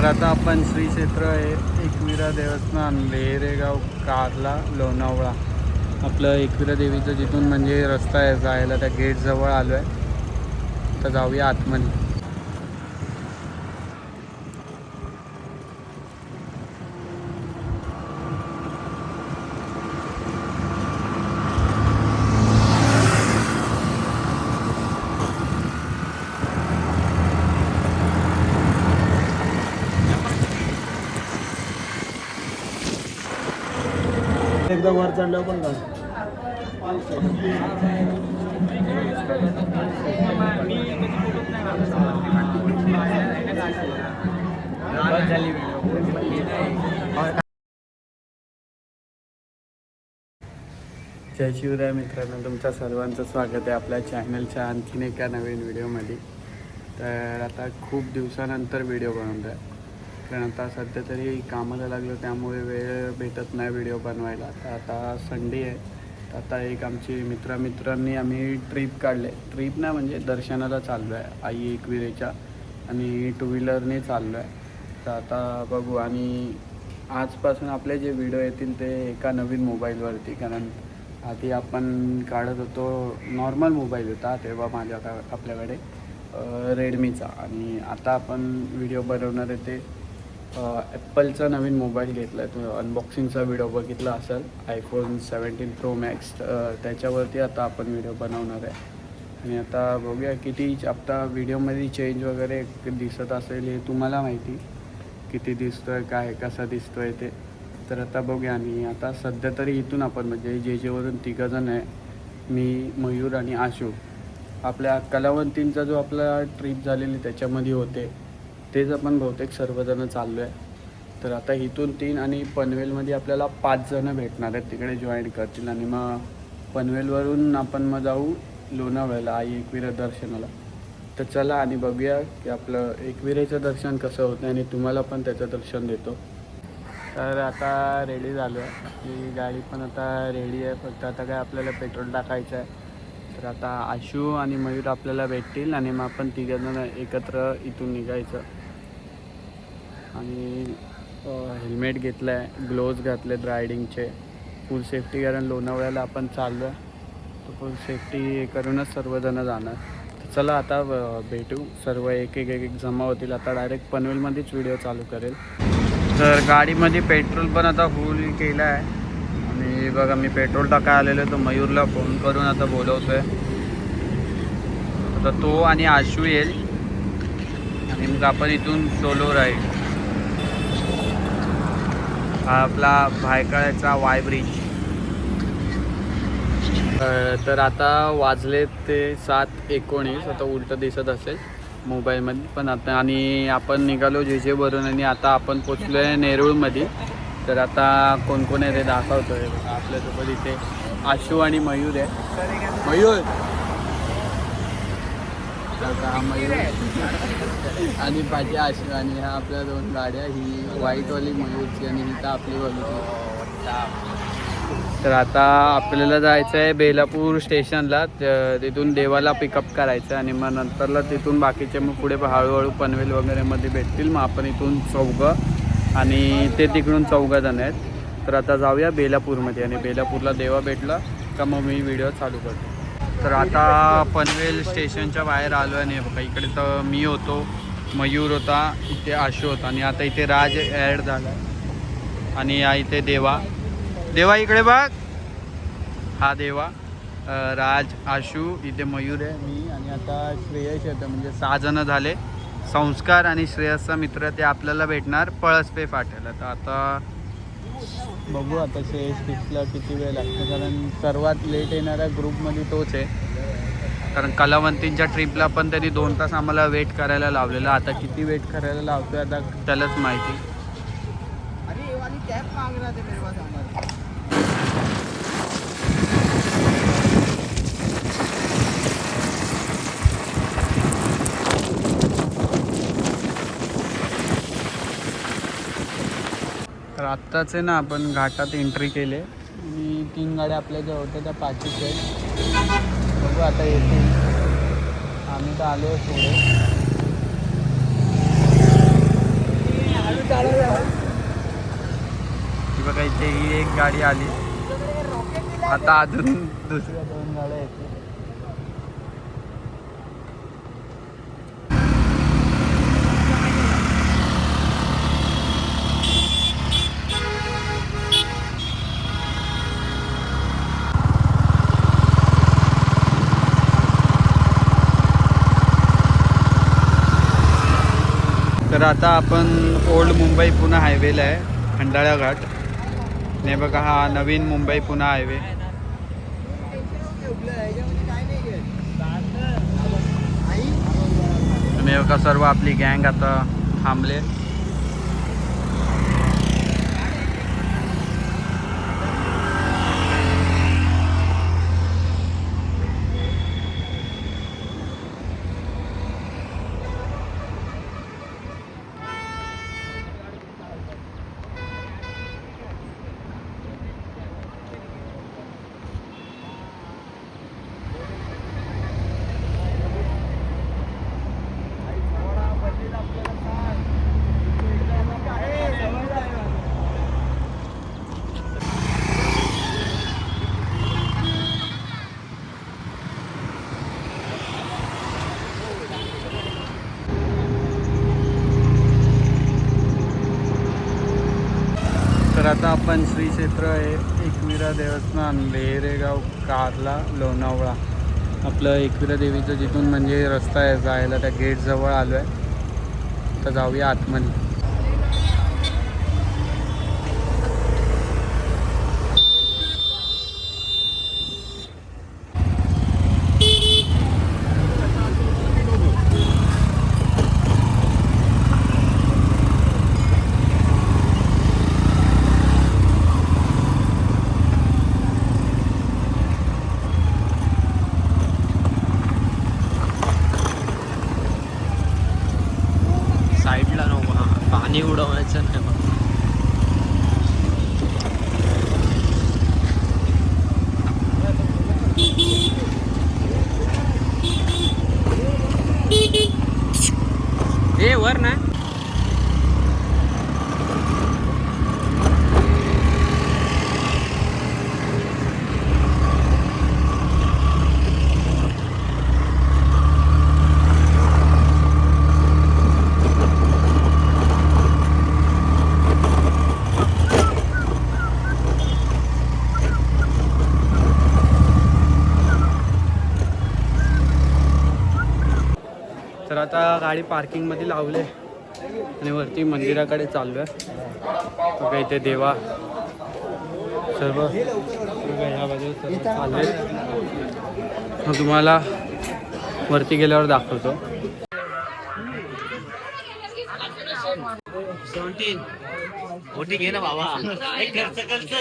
तर आता आपण श्री क्षेत्र आहे एकविरा देवस्थान लेरेगाव कारला लोणावळा. आपलं एकविरा देवीचं जिथून म्हणजे रस्ता आहे जायला त्या गेटजवळ आलो आहे तर जाऊया आतमध्ये. एकदा वर चढल्यावर पण का जय शिवराय मित्रांनो तुमच्या सर्वांचं स्वागत आहे आपल्या चॅनलच्या आणखीन एका नवीन व्हिडिओमध्ये तर आता खूप दिवसानंतर व्हिडिओ बनवत आहे कारण आता सध्या तरी कामाला लागलो त्यामुळे वेळ भेटत नाही व्हिडिओ बनवायला. तर आता संडे आहे. तर आता एक आमची मित्रमित्रांनी आम्ही ट्रिप काढले. ट्रिप नाही म्हणजे दर्शनाला चाललो आहे आई एकविरेच्या आणि टू व्हीलरने चाललो आहे तर आता बघू आणि आजपासून आपले जे व्हिडिओ येतील ते एका नवीन मोबाईलवरती कारण आधी आपण काढत होतो नॉर्मल मोबाईल होता तेव्हा माझ्या आपल्याकडे रेडमीचा आणि आता आपण व्हिडिओ बनवणार आहे ते ॲपलचा नवीन मोबाईल घेतला आहे तुम्ही अनबॉक्सिंगचा व्हिडिओ बघितला असेल. आयफोन सेवन्टीन प्रो मॅक्स त्याच्यावरती आता आपण व्हिडिओ बनवणार आहे. आणि आता बघूया किती आता व्हिडिओमध्ये चेंज वगैरे दिसत असेल हे तुम्हाला माहिती. किती दिसतो आहे काय कसा आहे ते. तर आता बघूया. आणि आता सध्या तरी इथून आपण म्हणजे जे जेवरून तिघंजण आहे मी मयूर आणि आशू आपल्या कलावंतींचा जो आपला ट्रिप झालेली त्याच्यामध्ये होते. तेच आपण बहुतेक सर्वजणं चाललो आहे तर आता इथून तीन आणि पनवेलमध्ये आपल्याला पाच जणं भेटणार आहेत. तिकडे जॉईन करतील आणि मग पनवेलवरून आपण मग जाऊ लोणावळ्याला आई एकविरा दर्शनाला. तर चला आणि बघूया की आपलं एकविरेचं दर्शन कसं होतं आणि तुम्हाला पण त्याचं दर्शन देतो. तर आता रेडी झालो आहे ही गाडी पण आता रेडी आहे. फक्त आता काय आपल्याला पेट्रोल टाकायचं आहे. तर आता आशू आणि मयूर आपल्याला भेटतील आणि मग आपण तिघजण एकत्र इथून निघायचं. आणि हेल्मेट घेतलं आहे ग्लोव्ज घातलेत रायडिंगचे. फुल सेफ्टी कारण लोणावळ्याला आपण चाललो आहे तर फुल सेफ्टी करूनच सर्वजण जाणार. तर चला आता भेटू. सर्व एक एक एक एक जमा होतील. आता डायरेक्ट पनवेलमध्येच व्हिडिओ चालू करेल. तर गाडीमध्ये पेट्रोल पण आता फुल केलं आहे आणि बघा मी पेट्रोल टाका आलेलो आहे तर मयूरला फोन करून आता बोलवतो आहे आता तो आणि आशू येईल. आणि मग आपण इथून सोलो राहील आपला भायकळ्याचा वाय ब्रिज तर आता वाजले ते सात एकोणीस आता उलटं दिसत असेल मोबाईलमध्ये पण आता आणि आपण निघालो जे जे भरून आणि आता आपण पोचलो आहे नेरूळमध्ये. तर आता कोण कोण आहे ते दाखवतो आहे आपल्यासोबत इथे आशू आणि मयूर आहे. मयूर! आता आणि पाठी आशिवानी आणि ह्या आपल्या दोन गाड्या ही व्हाईटवाली मयूरची आणि ही तर आपली बघितली तर आता आपल्याला जायचं आहे बेलापूर स्टेशनला तिथून देवाला पिकअप करायचं आणि मग नंतरला तिथून बाकीचे मग पुढे हळूहळू पनवेल वगैरेमध्ये भेटतील. मग आपण इथून चौघं आणि ते तिकडून चौघं जण आहेत. तर आता जाऊया बेलापूरमध्ये आणि बेलापूरला देवा भेटला का मग मी व्हिडिओ चालू करतो. तर आता पनवेल स्टेशनच्या बाहेर आलो आहे नाही बघा इकडे तर मी होतो मयूर होता इथे आशू होता आणि आता इथे राज ॲड झाला. आणि या इथे देवा. देवा इकडे बघ. हा देवा. राज आशू इथे मयूर आहे मी आणि आता श्रेयश येतं म्हणजे सहा जण झाले. संस्कार आणि श्रेयसचा मित्र ते आपल्याला भेटणार पळसपे फाट्याला. तर आता बघू आता श्रेयस सिक्सला किती वेळ लागतो कारण सर्वात लेट येणाऱ्या ग्रुपमध्ये तोच आहे. कारण कलावंतींच्या ट्रिपला पण त्यांनी दोन तास आम्हाला वेट करायला लावलेला. आता किती वेट करायला लावतोय आता त्यालाच माहिती. तर आत्ताच आहे ना आपण घाटात एंट्री केले आणि तीन गाड्या आपल्या ज्या होत्या त्या पाचीच आहेत. बघू आता येते आम्ही तर आलो पुढे. बघा इथे ही एक गाडी आली. आता अजून दुसऱ्या दोन गाड्या येते तर आता आपण ओल्ड मुंबई पुणे हायवेला आहे खंडाळा घाट. ने बघा हा नवीन मुंबई पुणे हायवे. आणि बघा सर्व आपली गँग आता थांबले. आता आपण श्री क्षेत्र आहे एकविरा देवस्थान लेहरेगाव कारला लोणावळा. आपलं एकविरा देवीचं जिथून म्हणजे रस्ता आहे जायला त्या गेटजवळ आलो आहे तर जाऊया आतमध्ये. पाणी उडवायचं नाही मग ए वर ना तर आता गाडी पार्किंगमध्ये लावले आणि वरती मंदिराकडे चाललो आहे. बघा इथे देवा. सर्व ह्या बाजूला सर्व चालले. मग तुम्हाला वरती गेल्यावर दाखवतो. मोठी घे ना बाबा. खर्च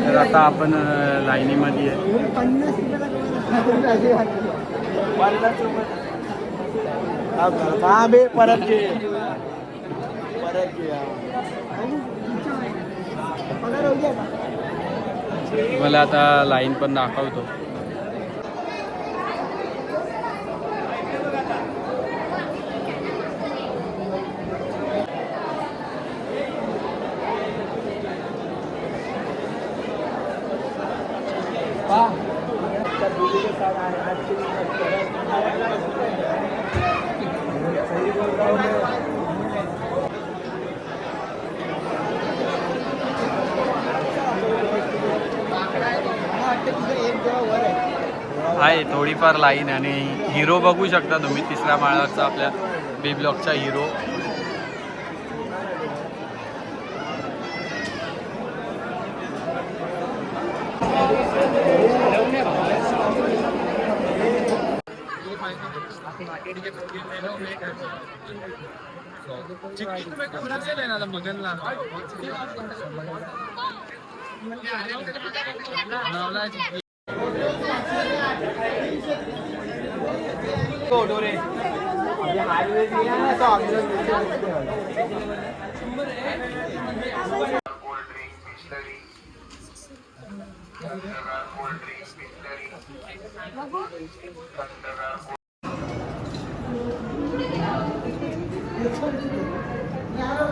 तर आता आपण लाईनीमध्ये आहे. हा बे परत घे परत घे मला आता लाईन पण दाखवतो. आहे थोडीफार लाईन आणि हिरो बघू शकता तुम्ही तिसऱ्या माळावरचा आपल्या बी ब्लॉकचा हिरो मार्केट के खोलिए मेरे को लेकर चिक्की तो मैं खुला से लेना था मगन ला नावला चिक्की को डोरे अभी हाईवे दिया ना तो हम लोग कोल्ड ड्रिंक्स बिस्लरी ಯಾರೋ